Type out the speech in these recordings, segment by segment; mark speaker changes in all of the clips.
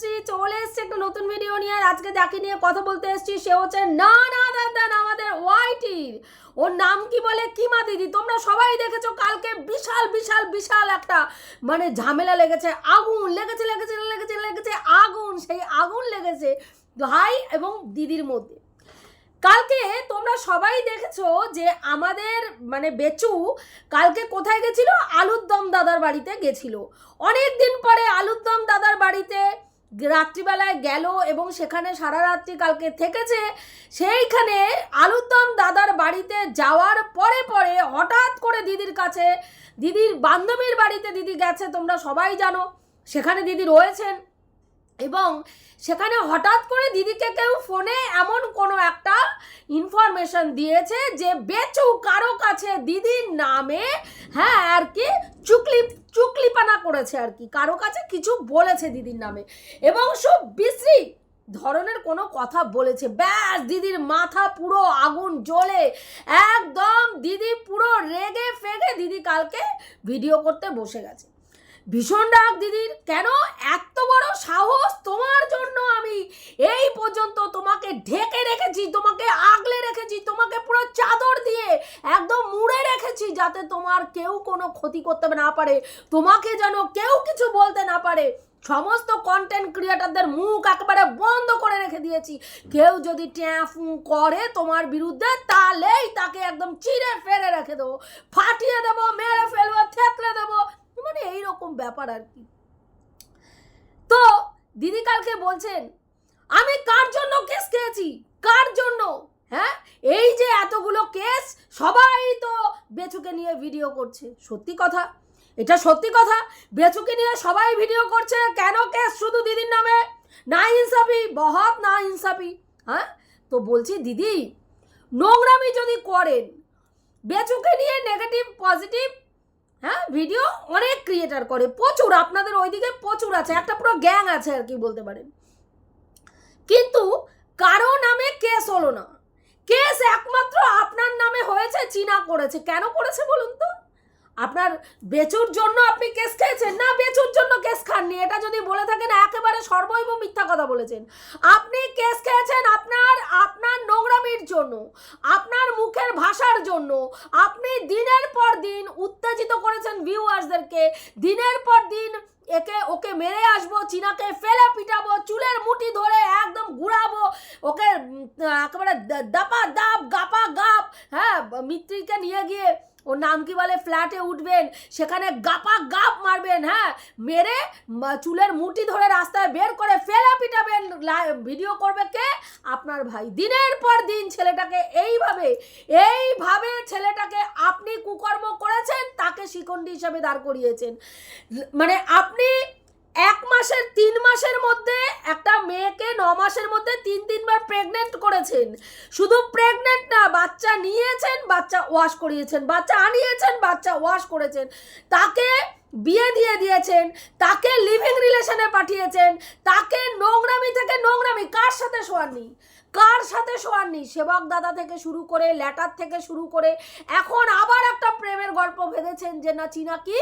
Speaker 1: তনুশ্রী চলে এসছে একটা নতুন ভিডিও নিয়ে আর আজকে যাকে নিয়ে কথা বলতে এসেছি, সে হচ্ছে না না দাদা, আমাদের ওয়াইটির ওর নাম কি বলে? কিমা দিদি। তোমরা সবাই দেখেছ, কালকে বিশাল বিশাল বিশাল একটা মানে ঝামেলা লেগেছে, আগুন লেগেছে লেগেছে লেগেছে লেগেছে, আগুন, সেই আগুন লেগেছে ভাই এবং দিদির মধ্যে। কালকে তোমরা সবাই দেখেছ যে আমাদের মানে বেচু কালকে কোথায় গেছিল? আলুর দম দাদার বাড়িতে গেছিল। অনেক দিন পরে আলুর দম দাদার বাড়িতে রাত্রিবেলায় গেল এবং সেখানে সারা রাত্রি কালকে থেকেছে, সেইখানে আলুতম দাদার বাড়িতে যাওয়ার পরে পরে হঠাৎ করে দিদির কাছে, দিদির বান্ধবীর বাড়িতে দিদি গেছে, তোমরা সবাই জানো, সেখানে দিদি রয়েছেন। এবং সেখানে হঠাৎ করে দিদিকে কেউ ফোনে এমন কোনো একটা ইনফরমেশন দিয়েছে যে, বেচু কারও কাছে দিদির নামে হ্যাঁ আর কি চুকলি, চুকলিপানা করেছে আর কি। কারও কাছে কিছু বলেছে দিদির নামে। এবং সব বিশ্রী ধরনের কোনো কথা বলেছে। ব্যাস, দিদির মাথা পুরো আগুন জ্বলে। একদম দিদি পুরো রেগে ফেগে দিদি কালকে ভিডিও করতে বসে গেছে। ভীষণ রাগ, দিদির। কেন? এত বড় সাহস তোমার জন্য আমি। এই পর্যন্ত তোমাকে ঢেকে রেখেছি, তোমাকে আগলে রেখেছি, তোমাকে পুরো চাদর দিয়ে একদম মুড়ে রেখেছি যাতে তোমার কেউ কোনো ক্ষতি করতে না পারে। তোমাকে যেন কেউ কিছু বলতে না পারে। সমস্ত কন্টেন্ট ক্রিয়েটারদের মুখ একেবারে বন্ধ করে রেখে দিয়েছি। কেউ যদি ট্যাফু করে তোমার বিরুদ্ধে, তাহলেই তাকে একদম চিড়ে ফেলে রেখে দেবো। ফাটিয়ে দেবো, মেরে ফেলব, থেতলে দেবো। মানে এইরকম ব্যাপার আর কি। তো দিদি কালকে বলছেন, আমি কার জন্য কেস খেয়েছি? কার জন্য? হ্যাঁ? এই যে এতগুলো কেস সবাই তো বেচুকে নিয়ে ভিডিও করছে। সত্যি কথা। এটা সত্যি কথা। বেচুকে নিয়ে সবাই ভিডিও করছে। কেন কেস শুধু দিদির নামে? না ইনসাফি। বহৎ না ইনসাফি। হ্যাঁ? তো বলছি, দিদি, নোংরামি যদি করেন, বেচুকে নিয়ে নেগেটিভ পজিটিভ হ্যাঁ ভিডিও অনেক ক্রিয়েটার করে, প্রচুর, আপনাদের ওইদিকে প্রচুর আছে, একটা পুরো গ্যাং আছে আর কি বলতে পারেন। কিন্তু কারও নামে কেস হলো না। কেস একমাত্র আপনার নামে হয়েছে, চীনা করেছে। কেন করেছে বলুন তো? আপনার বেচুর জন্য আপনি কেস খেয়েছেন? না, বেচুর জন্য কেস খাননি। এটা যদি বলে থাকেন, একেবারে সর্বৈব মিথ্যা কথা বলেছেন। আপনি কেস খেয়েছেন আপনার আপনার নোংরামির জন্য, আপনার মুখের ভাষার জন্য। আপনি দিনের পর দিন উত্তেজিত করেছেন ভিউয়ার্সদেরকে দিনের পর দিন একে, ওকে মেরে আসব, চীনাকে ফেলে পিটাবো, চুলের মুঠি ধরে একদম ঘুরাবো, ওকে একেবারে দাপা দাপ, গাপা গাপ হ্যাঁ মিত্রিকে নিয়ে গিয়ে ওর নাম কি বলে? ফ্ল্যাটে উঠবেন, সেখানে গাপা গাপ মারবেন হ্যাঁ? মেরে চুলের মুটি ধরে রাস্তায় বের করে ফেলে পিটাবেন। ভিডিও করবে কে? আপনার ভাই। দিনের পর দিন ছেলেটাকে এইভাবে এইভাবে ছেলেটাকে আপনি কুকর্ম করেছেন, তাকে শিকন্ডি হিসাবে দাঁড় করিয়েছেন। মানে আপনি এক মাসের, তিন মাসের মধ্যে একটা মেয়েকে ন মাসের মধ্যে তিন তিনবার প্রেগনেন্ট করেছেন। শুধু প্রেগনেন্ট না, বাচ্চা নিয়েছেন, বাচ্চা ওয়াশ করিয়েছেন, বাচ্চা আনিয়েছেন, বাচ্চা ওয়াশ করেছেন। তাকে বিয়ে দিয়ে দিয়েছেন, তাকে লিভিং রিলেশনে পাঠিয়েছেন, তাকে নোংরামি থেকে নোংরামি, কার সাথে শোয়াননি? কার সাথে শোয়ার নেই? সেবক দাদা থেকে শুরু করে, ল্যাটার থেকে শুরু করে, এখন আবার একটা প্রেমের গল্প ভেবেছেন যে, না, চীনা কি?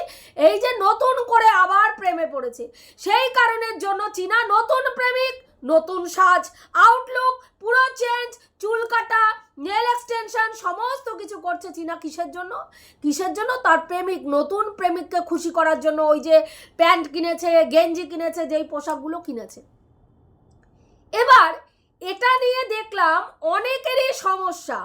Speaker 1: এই যে নতুন করে আবার প্রেমে পড়েছে। সেই কারণের জন্য চীনা নতুন প্রেমিক, নতুন সাজ আউটলুক পুরো চেঞ্জ চুল কাটা নেল এক্সটেনশন সমস্ত কিছু করছে চীনা কিসের জন্য? কিসের জন্য? তার প্রেমিক, নতুন প্রেমিককে খুশি করার জন্য ওই যে প্যান্ট কিনেছে, গেঞ্জি কিনেছে, যেই পোশাকগুলো কিনেছে। এবার এটা নিয়ে দেখলাম অনেকেরই সমস্যা।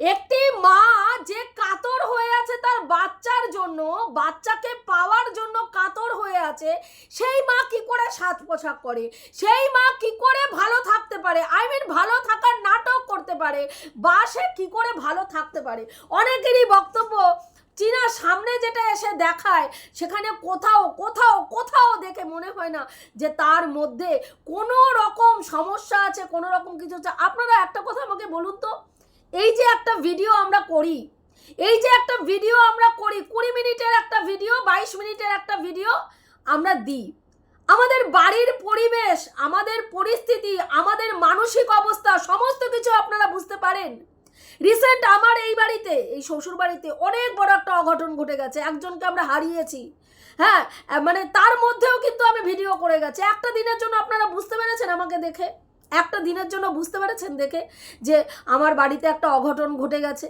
Speaker 1: একটি মা যে কাতর হয়ে আছে তার বাচ্চার জন্য, বাচ্চাকে পাওয়ার জন্য কাতর হয়ে আছে, সেই মা কি করে সাজ পোশাক করে? সেই মা কি করে ভালো থাকতে পারে? আই মিন ভালো থাকার নাটক করতে পারে, বা সে কী করে ভালো থাকতে পারে? অনেকেরই বক্তব্য চীনা সামনে যেটা এসে দেখায়, সেখানে কোথাও কোথাও কোথাও দেখে মনে হয় না যে তার মধ্যে কোনো রকম সমস্যা আছে, কোনো রকম কিছু হচ্ছে আপনারা একটা কথা আমাকে বলুন তো, এই যে একটা ভিডিও আমরা করি, এই যে একটা ভিডিও আমরা করি, কুড়ি মিনিটের একটা ভিডিও বাইশ মিনিটের একটা ভিডিও আমরা দিই। আমাদের বাড়ির পরিবেশ, আমাদের পরিস্থিতি, আমাদের মানসিক অবস্থা, সমস্ত কিছু আপনারা বুঝতে পারেন। রিসেন্ট আমার এই বাড়িতে, এই শ্বশুর বাড়িতে অনেক বড় একটা অঘটন ঘটে গেছে, একজনকে আমরা হারিয়েছি। হ্যাঁ মানে তার মধ্যেও কিন্তু আমি ভিডিও করে গেছি। একটা দিনের জন্য আপনারা বুঝতে পেরেছেন আমাকে দেখে? একটা দিনের জন্য বুঝতে পেরেছেন দেখে? যে আমার বাড়িতে একটা অঘটন ঘটে গেছে?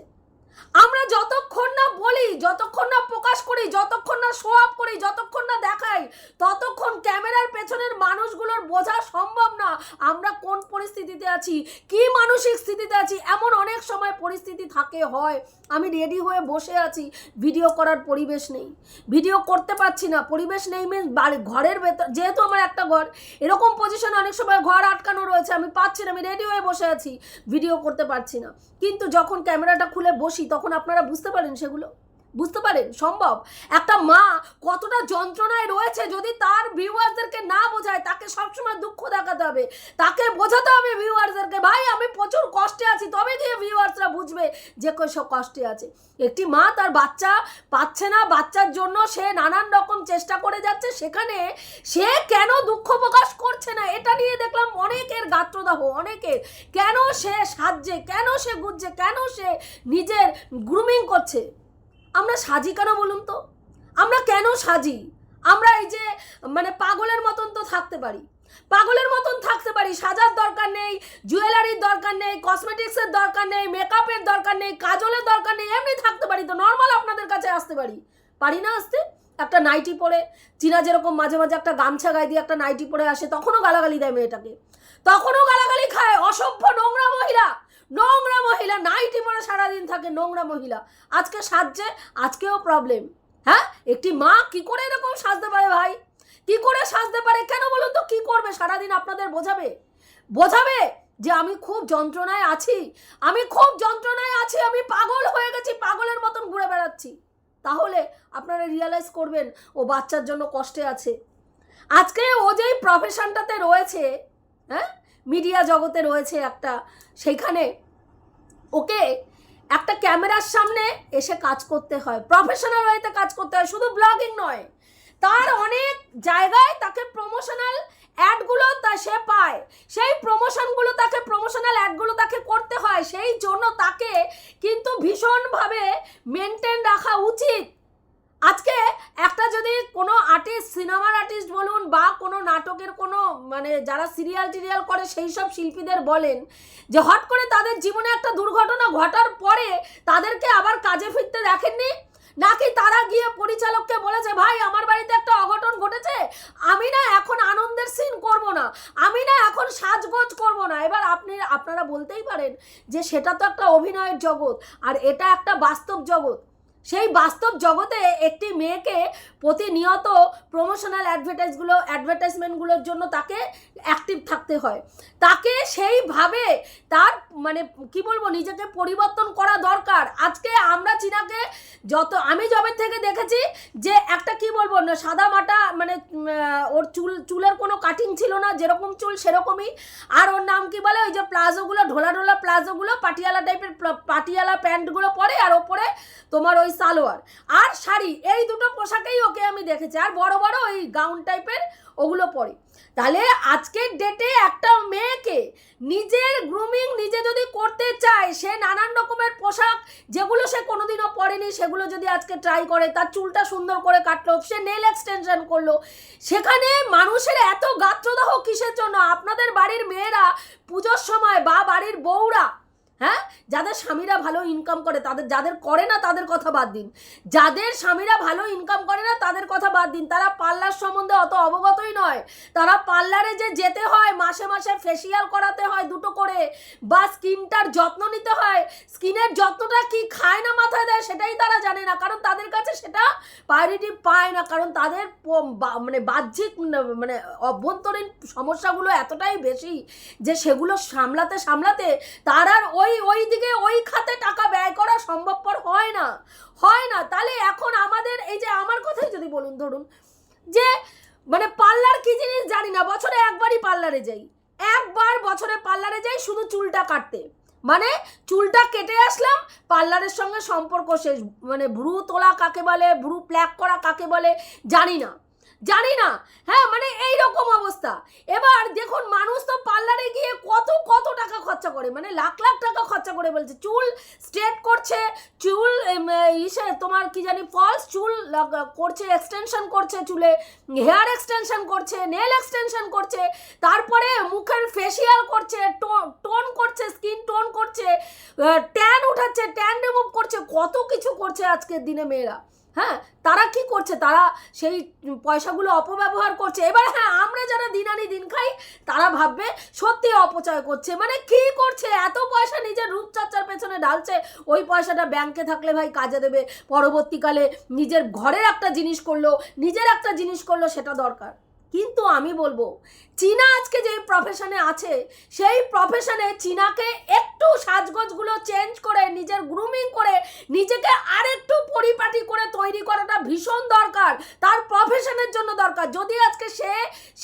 Speaker 1: আমরা যতক্ষণ না বলি, যতক্ষণ না প্রকাশ করি, যতক্ষণ না শো আপ করি, যতক্ষণ না দেখাই, ততক্ষণ ক্যামেরার পেছনের মানুষগুলোর বোঝা সম্ভব না আমরা কোন পরিস্থিতিতে আছি, কি মানসিক স্থিতিতে আছি, এমন অনেক সময় পরিস্থিতি থাকে, হয়। আমি রেডি হয়ে বসে আছি ভিডিও করার পরিবেশ নেই। ভিডিও করতে পারছি না, পরিবেশ নেই মিন বাড়ি, ঘরের ভেতর, যেহেতু আমার একটা ঘর, এরকম পজিশন অনেক সময় ঘর আটকানো রয়েছে, আমি পাচ্ছি না, আমি রেডি হয়ে বসে আছি ভিডিও করতে পারছি না। কিন্তু যখন ক্যামেরাটা খুলে বসি তখন আপনারা বুঝতে পারেন সেগুলো? বুঝতে পারেন? সম্ভব? একটা মা কতটা যন্ত্রণায় রয়েছে যদি তার ভিউয়ার্সদেরকে না বোঝায়, তাকে সবসময় দুঃখ দেখাতে হবে। তাকে বোঝাতে হবে ভিউয়ার্সদেরকে ভাই প্রচুর কষ্টে আছি তবে গিয়ে ভিউয়ার্সরা বুঝবে যে সব কষ্টে আছে। একটি মা তার বাচ্চা পাচ্ছে না, বাচ্চার জন্য সে নানান রকম চেষ্টা করে যাচ্ছে, সেখানে সে কেন দুঃখ প্রকাশ করছে না? এটা নিয়ে দেখলাম অনেকের গাত্রদাহ, অনেকের। কেন সে সাজছে, কেন সে গুজছে, কেন সে নিজের গ্রুমিং করছে? আমরা সাজি কেন বলুন তো? আমরা কেন সাজি? আমরা এই যে মানে পাগলের মতন তো থাকতে পারি। পাগলের মতন থাকতে পারি, সাজার দরকার নেই, জুয়েলারির দরকার নেই কসমেটিক্সের দরকার নেই মেকআপের দরকার নেই, কাজলের দরকার নেই, এমনি থাকতে পারি তো নর্মাল আপনাদের কাছে আসতে পারি। পারি না আসতে? একটা নাইটি পরে, চীনা যেরকম মাঝে মাঝে একটা গামছা গায়ে দিয়ে একটা নাইটি পরে আসে, তখনও গালাগালি দেয় মেয়েটাকে। তখনও গালাগালি খায়, অসভ্য নোংরা মহিলা। নোংরা মহিলা নাইটি পরে সারাদিন থাকে নোংরা মহিলা। আজকে সাজছে, আজকেও প্রবলেম হ্যাঁ? একটি মা কি করে এরকম সাজতে পারে ভাই? কি করে সাজতে পারে? কেন বলুন তো? কি করবে? সারাদিন আপনাদের বোঝাবে? বোঝাবে যে আমি খুব যন্ত্রণায় আছি। আমি খুব যন্ত্রণায় আছি। আমি পাগল হয়ে গেছি, পাগলের মতন ঘুরে বেড়াচ্ছি। তাহলে আপনারা রিয়ালাইজ করবেন, ও বাচ্চার জন্য কষ্টে আছে। আজকে ও যেই প্রফেশনটাতে রয়েছে হ্যাঁ? মিডিয়া জগতে রয়েছে একটা, সেইখানে ওকে একটা ক্যামেরার সামনে এসে কাজ করতে হয়। প্রফেশনাল ওয়েতে কাজ করতে হয়। শুধু ব্লগিং নয়। তার অনেক জায়গায় তাকে প্রমোশনাল অ্যাডগুলো তা সে পায়। সেই প্রমোশনগুলো তাকে প্রমোশনাল অ্যাডগুলো তাকে করতে হয়। সেই জন্য তাকে কিন্তু ভীষণভাবে মেনটেন রাখা উচিত। আজকে একটা যদি কোনো আর্টিস্ট সিনেমার আর্টিস্ট বলুন বা কোনো নাটকের কোনো মানে যারা সিরিয়াল টিরিয়াল করে সেই সব শিল্পীদের বলেন যে হট করে তাদের জীবনে একটা দুর্ঘটনা ঘটার পরে তাদেরকে আবার কাজে ফিরতে দেখেননি? নাকি তারা গিয়ে পরিচালককে বলেছে, ভাই, আমার বাড়িতে একটা অঘটন ঘটেছে। আমি না এখন আনন্দের সিন করব না। আমি না এখন সাজগোজ করব না। এবার আপনি, আপনারা বলতেই পারেন যে সেটা তো একটা অভিনয়ের জগৎ, আর এটা একটা বাস্তব জগৎ। সেই বাস্তব জগতে একটি মেয়েকে প্রতিনিয়ত প্রমোশনাল অ্যাডভার্টাইজগুলো অ্যাডভার্টাইজমেন্টগুলোর জন্য তাকে অ্যাক্টিভ থাকতে হয়। তাকে সেইভাবে তার মানে কি বলব, নিজেকে পরিবর্তন করা দরকার। আজকে আমরা চীনাকে যত, আমি জবের থেকে দেখেছি যে একটা কি বলব, না সাদা মাটা মানে ওর চুল, চুলের কোনো কাটিং ছিল না, যেরকম চুল সেরকমই। আর ওর নাম কি বলে, ওই যে প্লাজোগুলো ঢোলা ঢোলা প্লাজোগুলো পাটিয়ালা টাইপের পাটিয়ালা প্যান্টগুলো পরে, আর ওপরে তোমার ওই সালোয়ার। আর শাড়ি, এই দুটো পোশাকেই ওকে আমি দেখেছি। আর বড় বড় ওই গাউন টাইপের ওগুলো পরে। তাহলে আজকের ডেটে একটা মেয়েকে নিজের গ্রুমিং নিজে যদি করতে চায়, সে নানান রকমের পোশাক যেগুলো সে কোনোদিনও পরেনি, সেগুলো যদি আজকে ট্রাই করে, তার চুলটা সুন্দর করে কাটলো, সে নেল এক্সটেনশন করল, সেখানে মানুষের এত গাত্রদাহ কিসের জন্য? আপনাদের বাড়ির মেয়েরা পুজোর সময় বা বাড়ির বউরা হ্যাঁ? যাদের স্বামীরা ভালো ইনকাম করে, তাদের যাদের করে না, তাদের কথা বাদ দিন। যাদের স্বামীরা ভালো ইনকাম করে না, তাদের কথা বাদ দিন। তারা পার্লার সম্বন্ধে অত অবগতই নয়। তারা পার্লারে যে যেতে হয়, মাসে মাসে ফেসিয়াল করাতে হয় দুটো করে, বা স্কিনটার যত্ন নিতে হয়। স্কিনের যত্নটা কি খায় না মাথায় দেয় সেটাই তারা জানে না, কারণ তাদের কাছে সেটা প্রায়োরিটি পায় না, কারণ তাদের মানে বাহ্যিক মানে অভ্যন্তরীণ সমস্যাগুলো এতটাই বেশি যে সেগুলো সামলাতে সামলাতে তার আর ওই ওই ওই দিকে ওই খাতে টাকা ব্যয় করা সম্ভবপর হয় না। হয় না। তাহলে এখন আমাদের এই যে আমার কথাই যদি বলুন, ধরুন, যে মানে পার্লার কি জিনিস জানি না, বছরে একবারই পার্লারে যাই। একবার বছরে পার্লারে যাই শুধু চুলটা কাটতে। মানে চুলটা কেটে আসলাম, পার্লারের সঙ্গে সম্পর্ক শেষ। মানে ভ্রু তোলা কাকে বলে, ভ্রু প্ল্যাক করা কাকে বলে, জানি না। জানি না। হ্যাঁ মানে এই রকম অবস্থা। এবার দেখুন, মানুষ তো পার্লারে গিয়ে কত কত টাকা খরচা করে। মানে লাখ লাখ টাকা খরচা করে বলছে চুল স্ট্রেট করছে, চুল ইসে তোমার কি জানি ফলস চুল করছে এক্সটেনশন করছে চুলে হেয়ার এক্সটেনশন করছে নেল এক্সটেনশন করছে, তারপরে মুখের ফেসিয়াল করছে টোন করছে স্কিন টোন করছে ট্যান উঠাচ্ছে ট্যান রিমুভ করছে, কত কিছু করছে আজকের দিনে মেয়েরা। হ্যাঁ তারা কি করছে? তারা সেই পয়সাগুলো অপব্যবহার করছে। এবার হ্যাঁ আমরা যারা দিন আনি দিন খাই, তারা ভাববে সত্যি অপচয় করছে। মানে কি করছে? এত পয়সা নিজের রূপচর্চার পেছনে ঢালছে। ওই পয়সাটা ব্যাংকে থাকলে ভাই কাজে দেবে। পরবর্তীকালে নিজের ঘরের একটা জিনিস করল, নিজের একটা জিনিস করল, সেটা দরকার। কিন্তু আমি বলব, চীনা আজকে যে প্রফেশনে আছে, সেই প্রফেশনে চীনাকে একটু সাজগোজগুলো চেঞ্জ করে, নিজের গ্রুমিং করে, নিজেকে আরেকটু পরিপাটি করে তৈরি করাটা ভীষণ দরকার। তার প্রফেশনের জন্য দরকার। যদি আজকে সে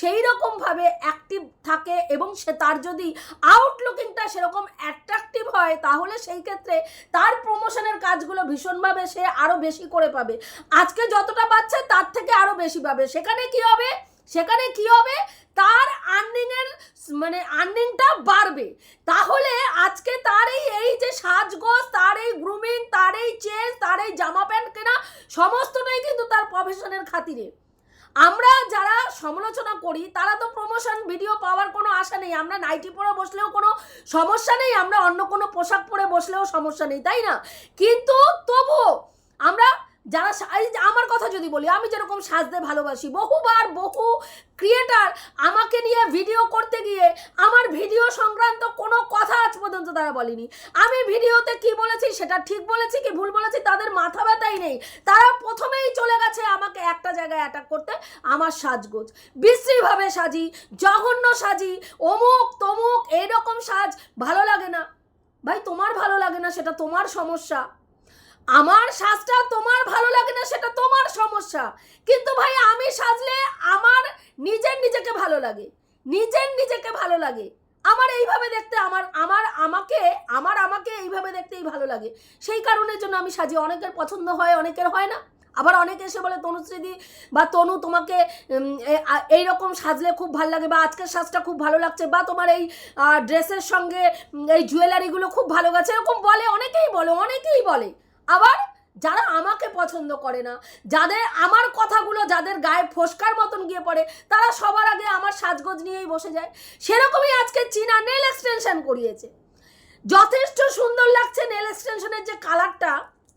Speaker 1: সেই রকমভাবে অ্যাক্টিভ থাকে এবং সে তার যদি আউটলুকিংটা সেরকম অ্যাট্রাকটিভ হয়, তাহলে সেই ক্ষেত্রে তার প্রমোশনের কাজগুলো ভীষণভাবে সে আরও বেশি করে পাবে। আজকে যতটা পাচ্ছে, তার থেকে আরও বেশি পাবে। সেখানে কি হবে? সেখানে কি হবে? তার আর্নিংয়ের মানে আর্নিংটা বাড়বে। তাহলে আজকে তার এই এই যে সাজগোজ, তার এই গ্রুমিং তার এই চেঞ্জ তার এই জামা প্যান্ট কেনা, সমস্তটাই কিন্তু তার প্রফেশনের খাতিরে। আমরা যারা সমালোচনা করি, তারা তো প্রমোশন ভিডিও পাওয়ার কোনো আশা নেই। আমরা নাইটি পরে বসলেও কোনো সমস্যা নেই, আমরা অন্য কোনো পোশাক পরে বসলেও সমস্যা নেই, তাই না? কিন্তু তবুও আমরা যারা আমার কথা যদি বলি, আমি যেরকম সাজতে ভালোবাসি, বহুবার বহু ক্রিয়েটার আমাকে নিয়ে ভিডিও করতে গিয়ে আমার ভিডিও সংক্রান্ত কোনো কথা আজ পর্যন্ত তারা বলেনি। আমি ভিডিওতে কি বলেছি সেটা ঠিক বলেছি কি ভুল বলেছি তাদের মাথা ব্যথাই নেই। তারা প্রথমেই চলে গেছে আমাকে একটা জায়গায় অ্যাটাক করতে, আমার সাজগোজ। বিশ্রীভাবে সাজি, জঘন্য সাজি, অমুক তমুক, এইরকম সাজ ভালো লাগে না। ভাই, তোমার ভালো লাগে না, সেটা তোমার সমস্যা। আমার সাজটা তোমার ভালো লাগে না, সেটা তোমার সমস্যা। কিন্তু ভাই, আমি সাজলে আমার নিজের নিজেকে ভালো লাগে। নিজের নিজেকে ভালো লাগে। আমার এইভাবে দেখতে, আমার আমার আমাকে আমার আমাকে এইভাবে দেখতেই ভালো লাগে। সেই কারণের জন্য আমি সাজি। অনেকের পছন্দ হয়, অনেকের হয় না। আবার অনেকে এসে বলে তনুশ্রীদি বা তনু তোমাকে এই রকম সাজলে খুব ভালো লাগে বা আজকের সাজটা খুব ভালো লাগছে বা তোমার এই ড্রেসের সঙ্গে এই জুয়েলারিগুলো খুব ভালো গেছে এরকম বলে, অনেকেই বলে অনেকেই বলে। আবার যারা আমাকে পছন্দ করে না, যাদের আমার কথাগুলো যাদের গায়ে ফোসকার মতন গিয়ে পড়ে, তারা সবার আগে আমার সাজগোজ নিয়েই বসে যায়। সেরকমই আজকে চীনা নেল এক্সটেনশন করিয়েছে। যথেষ্ট সুন্দর লাগছে নেল এক্সটেনশনের যে কালারটা,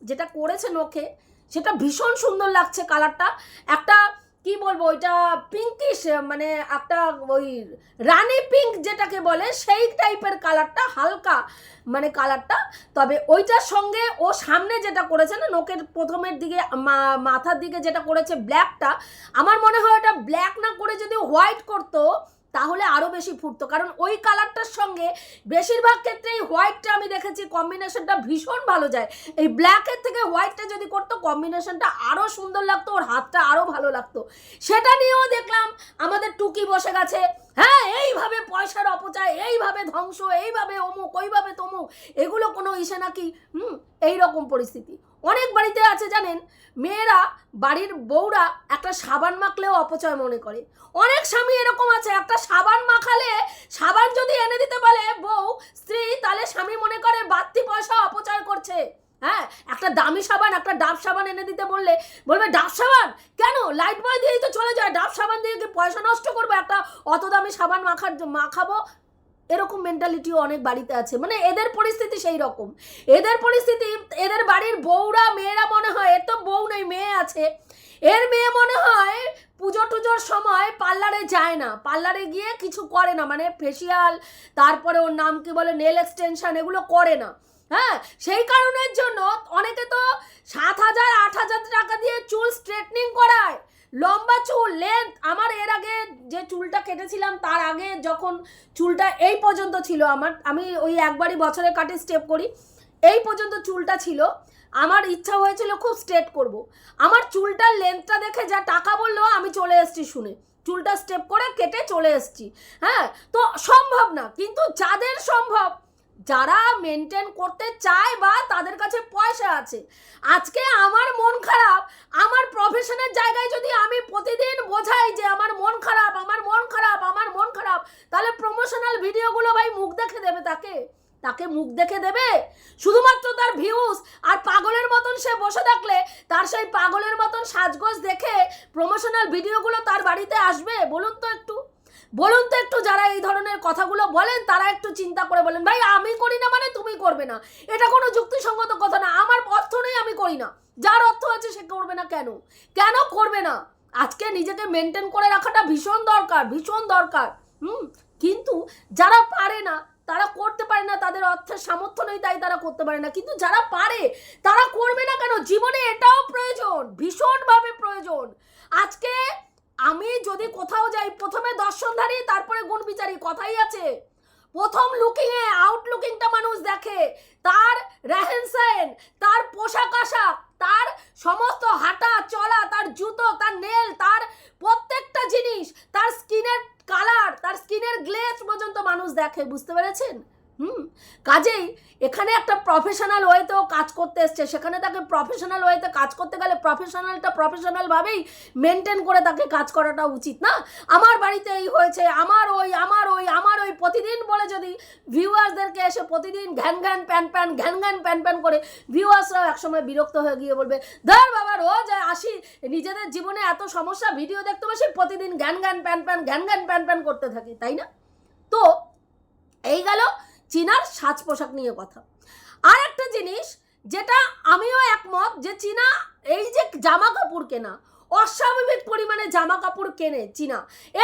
Speaker 1: যেটা করেছে নখে, সেটা ভীষণ সুন্দর লাগছে কালারটা। একটা কি বলব, ওইটা পিঙ্কিশ মানে একটা ওই রানি পিঙ্ক যেটাকে বলে, সেই টাইপের কালারটা হালকা মানে কালারটা তবে ওইটার সঙ্গে ও সামনে যেটা করেছে না নোকের প্রথমের দিকে মাথার দিকে যেটা করেছে ব্ল্যাকটা আমার মনে হয় ওটা ব্ল্যাক না করে যদি হোয়াইট করতো তাহলে আরও বেশি ফুটতো। কারণ ওই কালারটার সঙ্গে বেশিরভাগ ক্ষেত্রেই হোয়াইটটা আমি দেখেছি কম্বিনেশনটা ভীষণ ভালো যায়। এই ব্ল্যাকের থেকে হোয়াইটটা যদি করতো কম্বিনেশনটা আরও সুন্দর লাগতো, ওর হাতটা আরও ভালো লাগতো। সেটা নিয়েও দেখলাম, আমাদের টুকি বসে গেছে। হ্যাঁ এইভাবে পয়সার অপচয়, এইভাবে ধ্বংস, এইভাবে অমুক, ওইভাবে তমুক, এগুলো কোনো ইসে নাকি? হুম, এইরকম পরিস্থিতি। অনেক বাড়িতে আছে জানেন, মেয়েরা বাড়ির বউরা একটা সাবান মাখলেও অপচয় মনে করে। অনেক স্বামী এরকম আছে, একটা সাবান মাখালে সাবান যদি এনে দিতে পারে বউ, স্ত্রী, তাহলে স্বামী মনে করে বাড়তি পয়সা অপচয় করছে। হ্যাঁ একটা দামি সাবান, একটা ডাব সাবান এনে দিতে বললে, বলবে, ডাব সাবান? কেন? লাইট বয় দিয়েই তো চলে যায়। ডাব সাবান দিয়ে পয়সা নষ্ট করব? একটা অত দামি সাবান মাখার মাখাবো? এরকম মেন্টালিটিও অনেক বাড়িতে আছে। মানে এদের পরিস্থিতি সেই রকম। এদের পরিস্থিতি, এদের বাড়ির বউরা, মেয়েরা মনে হয়, এর তো বউ নেই, মেয়ে আছে। এর মেয়ে মনে হয় পুজো টুজোর সময় পার্লারে যায় না। পার্লারে গিয়ে কিছু করে না। মানে ফেসিয়াল তারপরে ওর নাম কি বলে নেল এক্সটেনশন এগুলো করে না। হ্যাঁ? সেই কারণের জন্য অনেকে তো সাত হাজার আট হাজার টাকা দিয়ে চুল স্ট্রেটনিং করায় লম্বা চুল লেন্থ আমার এর আগে যে চুলটা কেটেছিলাম তার আগে যখন চুলটা এই পর্যন্ত ছিল আমার, আমি ওই একবারই বছরে কাটে স্টেপ করি, এই পর্যন্ত চুলটা ছিল। আমার ইচ্ছা হয়েছিল খুব স্ট্রেট করব। আমার চুলটার লেন্থটা দেখে যা টাকা বলল, আমি চলে এসেছি শুনে। চুলটা স্টেপ করে কেটে চলে এসেছি। হ্যাঁ তো সম্ভব না, কিন্তু যাদের সম্ভব যারা মেনটেন করতে চায় বা তাদের কাছে পয়সা আছে, আজকে আমার মন খারাপ, আমার প্রফেশনের জায়গায় যদি আমি প্রতিদিন বোঝাই যে আমার মন খারাপ, আমার মন খারাপ, আমার মন খারাপ, তাহলে প্রমোশনাল ভিডিওগুলো ভাই মুখ দেখে দেবে তাকে। তাকে মুখ দেখে দেবে। শুধুমাত্র তার ভিউজ আর পাগলের মতন সে বসে থাকলে, তার সেই পাগলের মতন সাজগোজ দেখে প্রমোশনাল ভিডিওগুলো তার বাড়িতে আসবে। বলুন তো একটু। বলুন তো একটু, যারা এই ধরনের কথাগুলো বলেন, তারা একটু চিন্তা করে বলেন, ভাই, আমি করি না মানে তুমি করবে না। এটা কোনো যুক্তিসঙ্গত কথা না, আমার অর্থ নেই, আমি করি না। যার অর্থ আছে সে করবে না কেন? কেন করবে না? আজকে নিজেকে মেনটেন করে রাখাটা ভীষণ দরকার ভীষণ দরকার। হুম? কিন্তু যারা পারে না, তারা করতে পারে না, তাদের অর্থের সামর্থ্য নেই, তাই তারা করতে পারে না। কিন্তু যারা পারে, তারা করবে না কেন? জীবনে এটাও প্রয়োজন, ভীষণভাবে প্রয়োজন। আজকে আমি যদি কোথাও যাই, প্রথমে দর্শনধারী তারপরে গুণ বিচারি, কথাই আছে। প্রথম লুকিং এ আউট লুকিংটা মানুষ দেখে। তার রেহেন সেন, তার পোশাক আশাক, তার সমস্ত হাঁটা, চলা, তার জুতো, তার নেল তার প্রত্যেকটা জিনিস, তার স্কিনের কালার তার স্কিনের গ্লেজ পর্যন্ত মানুষ দেখে, বুঝতে পেরেছেন? হুম, কাজেই এখানে একটা প্রফেশনাল ওয়েতেও কাজ করতে এসছে। সেখানে তাকে প্রফেশনাল ওয়েতে কাজ করতে গেলে প্রফেশনালটা প্রফেশনালভাবেই মেনটেন করে তাকে কাজ করাটা উচিত, না? আমার বাড়িতে এই হয়েছে, আমার ওই আমার ওই আমার ওই প্রতিদিন বলে যদি ভিউয়ার্সদেরকে এসে প্রতিদিন ঘ্যান ঘ্যান, প্যান প্যান, ঘ্যান ঘ্যান, প্যান প্যান করে ভিউয়ার্সরাও একসময় বিরক্ত হয়ে গিয়ে বলবে, ধর বাবা, রোজ আসি। নিজেদের জীবনে এত সমস্যা ভিডিও দেখতে বসে প্রতিদিন ঘ্যান ঘ্যান, প্যান প্যান, ঘ্যান ঘ্যান, প্যান প্যান করতে থাকি, তাই না? তো এই গেল চীনার সাজ পোশাক নিয়ে কথা। আর একটা জিনিস যেটা আমিও একমত যে চীনা এই যে জামা কাপড় কেনা অস্বাভাবিক পরিমাণে জামা কাপড় কেনে চীনা।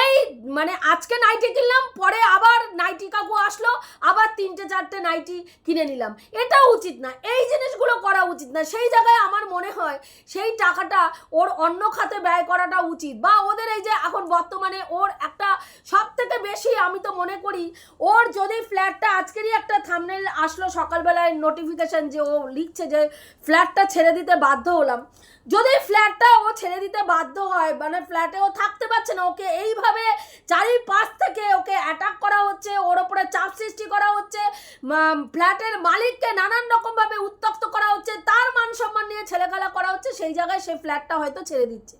Speaker 1: এই মানে আজকে নাইটি কিনলাম, পরে আবার নাইটি কাকু আসলো, আবার তিনটে চারটে নাইটি কিনে নিলাম। এটা উচিত না, এই জিনিসগুলো করা উচিত না। সেই জায়গায় আমার মনে হয় সেই টাকাটা ওর অন্য খাতে ব্যয় করাটা উচিত। বা ওদের এই যে এখন বর্তমানে ওর একটা সব থেকে বেশি আমি তো মনে করি, ওর যদি ফ্ল্যাটটা আজকেরই একটা থামনেল আসলো সকালবেলায় নোটিফিকেশন যে ও লিখছে যে ফ্ল্যাটটা ছেড়ে দিতে বাধ্য হলাম যদি ফ্ল্যাটটা ও ছেড়ে দিতে বাধ্য হয় মানে ফ্ল্যাটে ও থাকতে পারছে না, ওকে এইভাবে চারিপাশ থেকে ওকে অ্যাটাক করা হচ্ছে, ওর ওপরে চাপ সৃষ্টি করা হচ্ছে ফ্ল্যাটের মালিককে নানান রকমভাবে উত্তক্ত করা হচ্ছে, তার মান সম্মান নিয়ে ছেলেখেলা করা হচ্ছে, সেই জায়গায় সে ফ্ল্যাটটা হয়তো ছেড়ে দিচ্ছে।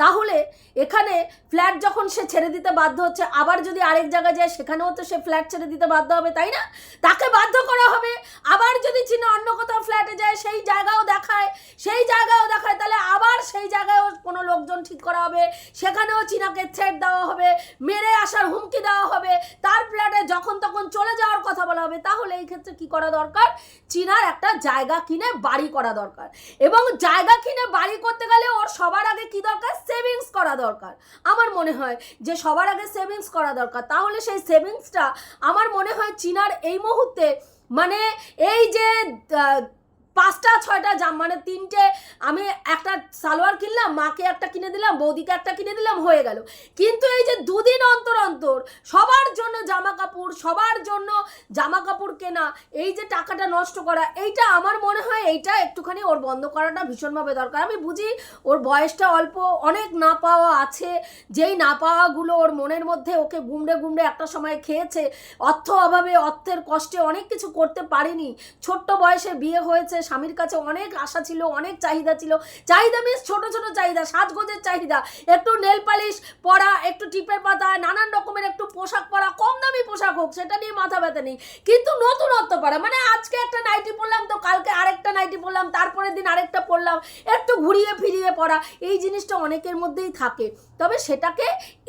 Speaker 1: তাহলে এখানে ফ্ল্যাট যখন সে ছেড়ে দিতে বাধ্য হচ্ছে, আবার যদি আরেক জায়গায় যায়, সেখানেও তো সে ফ্ল্যাট ছেড়ে দিতে বাধ্য হবে, তাই না? তাকে বাধ্য করা হবে। আবার যদি চীনা অন্য কোথাও ফ্ল্যাটে যায়, সেই জায়গাও দেখায়, সেই জায়গাও দেখায়, তাহলে আবার সেই জায়গায়ও কোনো লোকজন ঠিক করা হবে। সেখানেও চীনাকে থ্রেট দেওয়া হবে, মেরে আসার হুমকি দেওয়া হবে। তার ফ্ল্যাটে যখন তখন চলে যাওয়ার কথা বলা হবে, তাহলে এই ক্ষেত্রে কি করা দরকার? চীনার একটা জায়গা কিনে বাড়ি করা দরকার। এবং জায়গা কিনে বাড়ি করতে গেলে ওর সবার আগে কি দরকার? সেভিংস করা দরকার। আমার মনে হয় যে সবার আগে সেভিংস করা দরকার। তাহলে সেই সেভিংসটা আমার মনে হয় চীনার এই মুহূর্তে মানে এই যে পাঁচটা, ছয়টা জাম মানে তিনটে, আমি একটা সালোয়ার কিনলাম, মাকে একটা কিনে দিলাম, বৌদিকে একটা কিনে দিলাম, হয়ে গেল। কিন্তু এই যে দুদিন অন্তর অন্তর সবার জন্য জামা কাপড়, সবার জন্য জামা কাপড় কেনা, এই যে টাকাটা নষ্ট করা, এইটা আমার মনে হয় এইটা একটুখানি ওর বন্ধ করাটা ভীষণভাবে দরকার। আমি বুঝি ওর বয়সটা অল্প, অনেক না পাওয়া আছে, যেই না পাওয়াগুলো ওর মনের মধ্যে ওকে গুমড়ে গুমড়ে একটা সময় খেয়েছে, অর্থ অভাবে, অর্থের কষ্টে অনেক কিছু করতে পারেনি, ছোট্ট বয়সে বিয়ে হয়েছে স্বামীর কাছে অনেক আশা ছিল, অনেক চাহিদা ছিল। চাহিদা মিস ছোট ছোট চাহিদা, সাজগোজের চাহিদা। একটু নেল পালিশ পরা, একটু টিপের পাতা, নানান রকমের একটু পোশাক পরা, কম দামি পোশাক হোক, সেটা নিয়ে মাথা ব্যথা নেই। কিন্তু নতুনত্ব পরা মানে আজকে একটা নাইটি পরলাম তো কালকে আরেকটা নাইটি পরলাম, তারপরের দিন আরেকটা পরলাম, একটু ঘুরিয়ে ফিরিয়ে পরা, এই জিনিসটা অনেকের মধ্যেই থাকে। তবে সেটাকে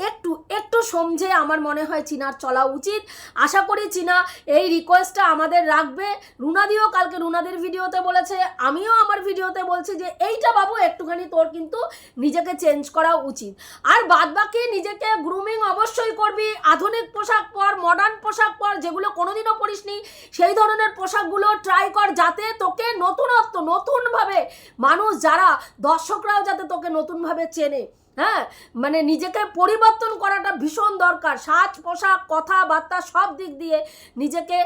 Speaker 1: একটু একটু সমঝে আমার মনে হয় চীনার চলা উচিত। আশা করি চীনা, এই রিকোয়েস্টটা আমাদের রাখবে। রুনাদিও কালকে রুনাদের ভিডিওতে বলেছে, আমিও আমার ভিডিওতে বলছি যে, এইটা বাবু, একটুখানি তোর কিন্তু নিজেকে চেঞ্জ করা উচিত। আর বাদ বাকি নিজেকে গ্রুমিং অবশ্যই করবি, আধুনিক পোশাক পর মডার্ন পোশাক পর, যেগুলো কোনোদিনও পরিসনি, সেই ধরনের পোশাকগুলো ট্রাই কর যাতে তোকে নতুনত্ব, নতুনভাবে মানুষ যারা, দর্শকরাও যাতে তোকে নতুনভাবে চেনে। হ্যাঁ মানে নিজেকে পরিবর্তন করাটা ভীষণ দরকার। সাজ, পোশাক, কথাবার্তা সব দিক দিয়ে নিজেকে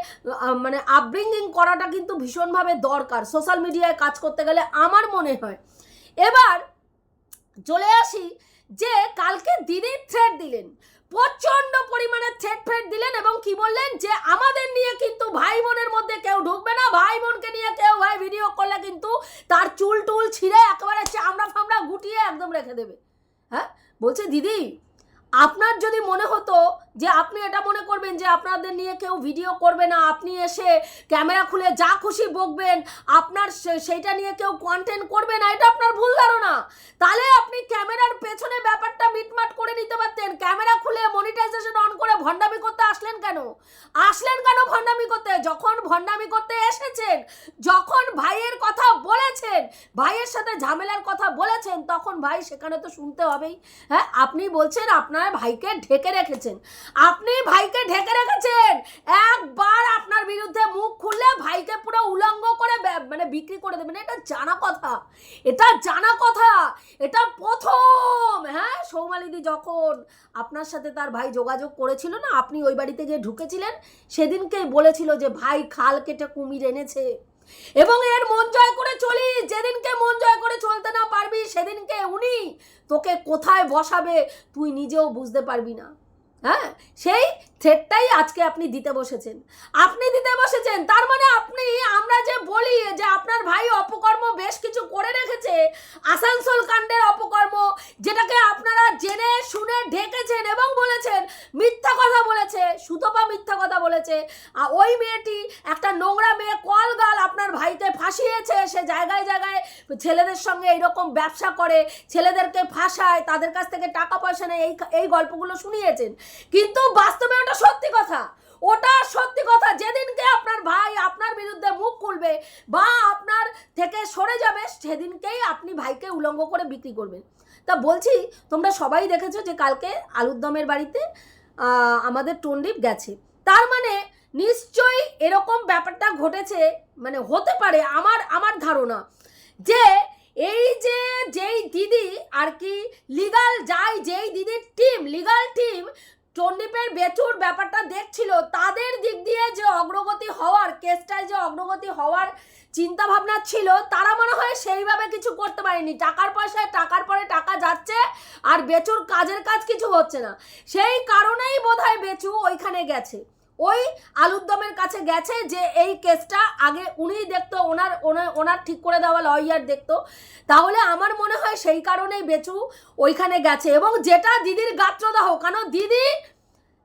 Speaker 1: মানে আপব্রিঙ্গিং করাটা কিন্তু ভীষণভাবে দরকার। সোশ্যাল মিডিয়ায় কাজ করতে গেলে আমার মনে হয়। এবার চলে আসি যে কালকে দিদি থ্রেড দিলেন। প্রচণ্ড পরিমাণে থ্রেড ফ্রেড দিলেন এবং কি বললেন যে, আমাদের নিয়ে কিন্তু ভাই বোনের মধ্যে কেউ ঢুকবে না। ভাই বোনকে নিয়ে কেউ ভাই ভিডিও করলে কিন্তু তার চুল টুল ছিঁড়ে একেবারে চামড়া ফামড়া গুটিয়ে একদম রেখে দেবে। হ্যাঁ? বলছে, দিদি, আপনার যদি মনে হতো যে আপনি এটা মনে করবেন যে আপনাদের নিয়ে কেউ ভিডিও করবে না, আপনি এসে ক্যামেরা খুলে যা খুশি বকবেন, আপনার সেইটা নিয়ে কেউ কন্টেন্ট করবে না, এটা আপনার ভুল ধারণা। তাহলে আপনি ক্যামেরার পেছনে ব্যাপারটা মিটমাট করে নিতে পারতেন। ক্যামেরা খুলে মনিটাইজেশন অন করে ভণ্ডামি করতে আসলেন কেন? আসলেন কেন ভণ্ডামি করতে? যখন ভণ্ডামি করতে এসেছেন, যখন ভাইয়ের কথা বলেছেন, ভাইয়ের সাথে ঝামেলার কথা বলেছেন, তখন ভাই সেখানে তো শুনতে হবেই। হ্যাঁ আপনি বলছেন আপনার ভাইকে ঢেকে রেখেছেন। আপনি ভাইকে ঢেকে রেখেছেন! একবার আপনার বিরুদ্ধে মুখ খুললে ভাইকে পুরো উলঙ্গ করে মানে বিক্রি করে দেবেন। এটা জানা কথা। এটা জানা কথা। এটা প্রথম। হ্যাঁ সৌমালিদি যখন আপনার সাথে তার ভাই যোগাযোগ করেছিল না? আপনি ওই বাড়িতে যে ঢুকেছিলেন? সেদিনকেই বলেছিল যে, ভাই, খাল কেটে কুমির এনেছে। এবং এর মন জয় করে চলি। যেদিনকে মন জয় করে চলতে না পারবি, সেদিনকে উনি তোকে কোথায় বসাবে, তুই নিজেও বুঝতে পারবি না। হ্যাঁ? সেই থ্রেটটাই আজকে আপনি দিতে বসেছেন। আপনি দিতে বসেছেন, তার মানে আপনি, আমরা যে বলি যে আপনার ভাই অপকর্ম বেশ কিছু করে রেখেছে, আসানসোল কাণ্ডের অপকর্ম, যেটাকে আপনারা জেনে শুনে ঢেকেছেন এবং বলেছেন, মিথ্যা কথা বলেছে, সুতপা মিথ্যা কথা বলেছে, আর ওই মেয়েটি একটা নোংরা মেয়ে কল গাল আপনার ভাইকে ফাঁসিয়েছে, সে জায়গায় জায়গায় ছেলেদের সঙ্গে এইরকম ব্যবসা করে, ছেলেদেরকে ফাঁসায়, তাদের কাছ থেকে টাকা পয়সা নেয় এই এই গল্পগুলো শুনিয়েছেন। কিন্তু বাস্তবে ওটা সত্যি কথা। ওটা সত্যি কথা, যেদিনকে আপনার ভাই আপনার বিরুদ্ধে মুখ খুলবে বা আপনার থেকে সরে যাবে, সেদিনকেই আপনি ভাইকে উলঙ্গ করে বিক্রি করবেন। তা বলছি, তোমরা সবাই দেখেছ যে কালকে আলুরদমের বাড়িতে আমাদের টন্ডিপ গেছে। তার মানে নিশ্চয়ই এরকম ব্যাপারটা ঘটেছে মানে হতে পারে আমার আমার ধারণা যে এই যে, যেই দিদি আর কি লিগাল যাই যেই দিদির টিম লিগাল টিম টন্ডিপের বেচুর ব্যাপারটা দেখছিল, তাদের দিক দিয়ে যে অগ্রগতি হওয়ার, কেসটায় যে অগ্রগতি হওয়ার চিন্তা ভাবনা ছিল, তারা মনে হয় সেইভাবে কিছু করতে পারেনি। টাকার পয়সায় টাকার পরে টাকা যাচ্ছে আর বেচুর কাজের কাজ কিছু হচ্ছে না। সেই কারণেই বোধহয় বেচু ওইখানে গেছে। ওই আলুদ্দমের কাছে গেছে যে এই কেসটা আগে উনিই দেখতো, ওনার ওনার ঠিক করে দেওয়া লয়ার দেখতো। তাহলে আমার মনে হয় সেই কারণেই বেচু ওইখানে গেছে। এবং যেটা দিদির গাত্রদাহ কারণ দিদি,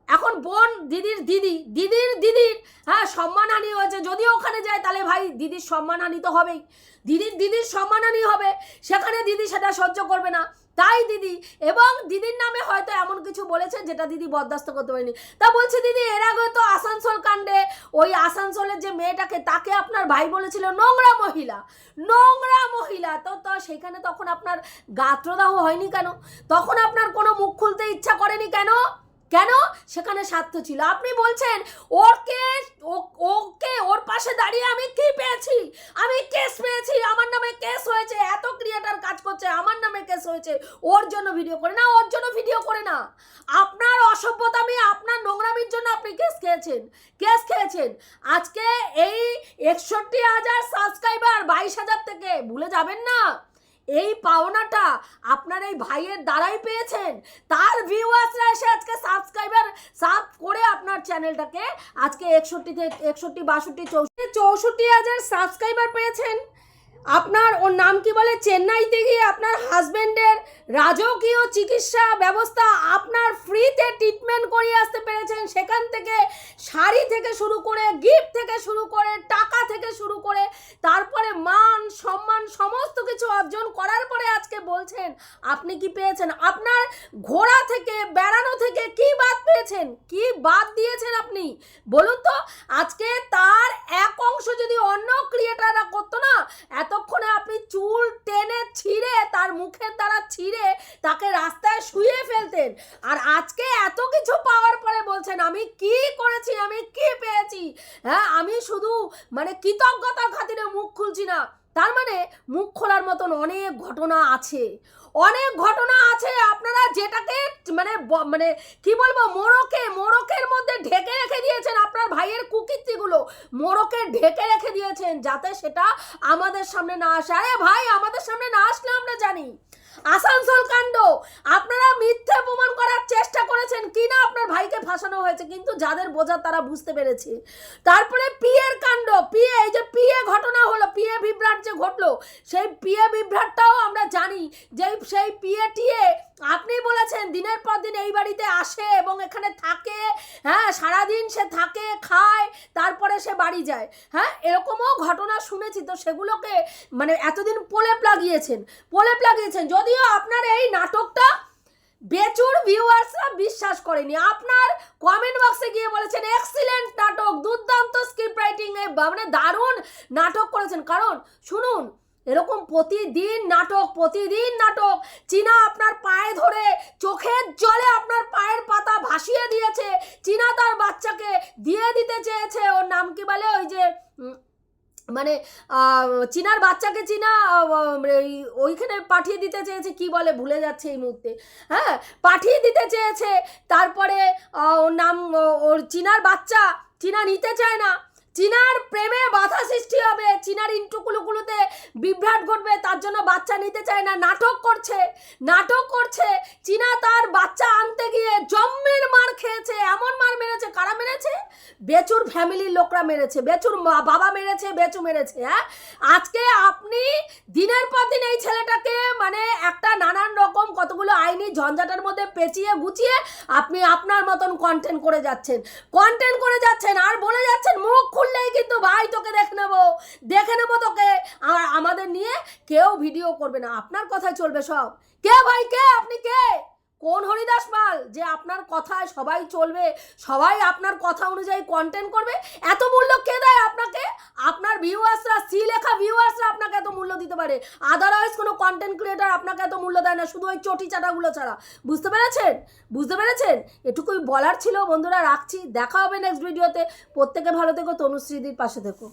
Speaker 1: এখন বোন দিদির দিদি, দিদির দিদির হ্যাঁ সম্মানহানি হয়েছে। যদি ওখানে যায়, তাহলে ভাই দিদির সম্মানহানি তো হবেই। দিদির দিদির সম্মানহানি হবে, সেখানে দিদি সেটা সহ্য করবে না। তাই দিদি, এবং দিদির নামে হয়তো এমন কিছু বলেছেন যেটা দিদি বরদাস্ত করতে পারেনি। তা বলছে দিদি, এর আগে তো আসানসোল কাণ্ডে ওই আসানসোলের যে মেয়েটাকে তাকে আপনার ভাই বলেছিল নোংরা মহিলা নোংরা মহিলা। তো তো সেখানে তখন আপনার গাত্রদাহ হয়নি কেন? তখন আপনার কোনো মুখ খুলতে ইচ্ছা করেনি কেন? কেন? সেখানে স্বার্থ ছিল। আপনি বলছেন ওকে ওকে ওর পাশে দাঁড়িয়ে আমি কি পেয়েছি? আমি কেস পেয়েছি। আমার নামে কেস হয়েছে। এত ক্রিয়েটার কাজ করছে। আমার নামে কেস হয়েছে। ওর জন্য ভিডিও করে না, ওর জন্য ভিডিও করে না। আপনার অসভ্যতামি আপনার নোংরামির জন্য আপনি কেস খেয়েছেন। কেস খেয়েছেন। আজকে এই একষট্টি হাজার সাবস্ক্রাইবার বাইশ হাজার থেকে, ভুলে যাবেন না। এই পাওনাটা আপনার এই ভাইয়ের দ্বারাই পেয়েছেন। তার ভিউয়ার্সরা এসে আজকে সাবস্ক্রাইবার সাব করে আপনার চ্যানেলটাকে আজকে একষট্টি থেকে একষট্টি, বাষট্টি, চৌষট্টি চৌষট্টি হাজার সাবস্ক্রাইবার পেয়েছেন। আপনার ওর নাম কি বলে? চেন্নাইতে গিয়ে আপনার হাজবেন্ডের রাজকীয় চিকিৎসা ব্যবস্থা আপনার ফ্রিতে ট্রিটমেন্ট করিয়ে আসতে পেরেছেন। সেখান থেকে শাড়ি থেকে শুরু করে গিফট থেকে শুরু করে টাকা থেকে শুরু করে তারপরে মান, সম্মান, সমস্ত কিছু অর্জন করার পরে আজকে বলছেন, আপনি কি পেয়েছেন? আপনার ঘোড়া থেকে, বেড়ানো থেকে কি বাদ পেয়েছেন? কি বাদ দিয়েছেন আপনি? বলুন তো, আজকে তার এক অংশ যদি অন্য ক্রিয়েটাররা করতো না এতক্ষণে আপনি চুল টেনে ছিঁড়ে তার মুখের দ্বারা ছিঁড়ে তাকে রাস্তায় শুয়ে ফেলতেন। আর আজকে এত কিছু পাওয়ার পরে বলছেন, আমি কি করেছি? আমি কি পেয়েছি? হ্যাঁ আমি শুধু মানে কৃতজ্ঞতার খাতিরে মুখ খুলছি না। তার মানে মুখ খোলার মতন অনেক ঘটনা আছে। অনেক ঘটনা আছে, আপনারা যেটাকে মানে মানে কি বলব মোরকে মোরকের মধ্যে ঢেকে রেখে দিয়েছেন আপনার ভাইয়ের কুকীর্তিগুলো। মোরকে ঢেকে রেখে দিয়েছেন যাতে সেটা আমাদের সামনে না আসে। আরে ভাই, আমাদের সামনে না আসলে আমরা জানি। আসানসোল কাণ্ড। আপনারা মিথ্যে প্রমাণ করার চেষ্টা করেছেন। কি না আপনার ভাইকে ফাঁসানো হয়েছে? কিন্তু যাদের বোঝা তারা বুঝতে পেরেছে। তারপরে পিএর কাণ্ড। পিএ এই যে পিএ ঘটনা হলো পিএ বিভ্রাট যে ঘটলো, সেই পিএ বিভ্রাটটাও আমরা জানি যে সেই পিএ টিএ আপনি বলেছেন দিনের পর দিন এই বাড়িতে আসে এবং এখানে থাকে হ্যাঁ সারাদিন সে থাকে, খায়, তারপরে সে বাড়ি যায়। হ্যাঁ এরকমও ঘটনা শুনেছি। তো সেগুলোকে মানে এতদিন প্রলেপ লাগিয়েছেন প্রলেপ লাগিয়েছেন যদিও আপনার এই নাটকটা বেচুর ভিউয়ার্সরা বিশ্বাস করেনি। আপনার কমেন্ট বক্সে গিয়ে বলেছেন এক্সিলেন্ট নাটক, দুর্দান্ত স্ক্রিপ্ট রাইটিং এ মানে দারুণ নাটক করেছেন। কারণ, শুনুন এরকম প্রতিদিন নাটক প্রতিদিন নাটক। চীনা আপনার পায়ে ধরে চোখের জলে আপনার পায়ের পাতা ভাসিয়ে দিয়েছে। চীনা তার বাচ্চাকে দিয়ে দিতে চেয়েছে। ওর নাম কি বলে? ওই যে মানে চীনার বাচ্চাকে চীনা ওইখানে পাঠিয়ে দিতে চেয়েছে। কি বলে? ভুলে যাচ্ছে এই মুহূর্তে। হ্যাঁ পাঠিয়ে দিতে চেয়েছে। তারপরে ওর নাম ওর চীনার বাচ্চা, চীনা নিতে চায় না। চীনার প্রেমে বাধা সৃষ্টি হবে। চীনার ইন্টুকুলুকুলুতে বিভ্রাট ঘটবে, তার জন্য বাচ্চা নিতে চায় না, নাটক করছে নাটক করছে। চীনা তার বাচ্চা আনতে গিয়ে জম্মের মার খেয়েছে, এমন মার মেরেছে মেরেছে বেচুর ফ্যামিলির লোকরা মেরেছে, বেচুর বাবা মেরেছে, বেচু মেরেছে হ্যাঁ? আজকে আপনি দিনের পর দিন এই ছেলেটাকে মানে একটা নানান রকম কতগুলো আইনি ঝঞ্ঝাটের মধ্যে পেঁচিয়ে গুছিয়ে আপনি আপনার মতন কন্টেন্ট করে যাচ্ছেন। কন্টেন্ট করে যাচ্ছেন আর বলে যাচ্ছেন, মুখ খুললেই কিন্তু ভাই তোকে দেখে নেব দেখে নেব তোকে। আর আমাদের নিয়ে কেউ ভিডিও করবে না, আপনার কথাই চলবে সব। কে ভাই, কে? আপনি কে? কোন হরিদাস পাল যে আপনার কথায় সবাই চলবে, সবাই আপনার কথা অনুযায়ী কন্টেন্ট করবে? এত মূল্য কে দেয় আপনাকে? আপনার ভিউয়ার্সরা সি লেখা ভিউয়ার্সরা আপনাকে এত মূল্য দিতে পারে। আদারওয়াইজ কোনো কন্টেন্ট ক্রিয়েটার আপনাকে এত মূল্য দেয় না, শুধু ওই চটি চাটাগুলো ছাড়া। বুঝতে পেরেছেন? বুঝতে পেরেছেন? এটুকুই বলার ছিল বন্ধুরা, রাখছি। দেখা হবে নেক্সট ভিডিওতে প্রত্যেকে ভালো থেকো, তনুশ্রীদির পাশে থেকো।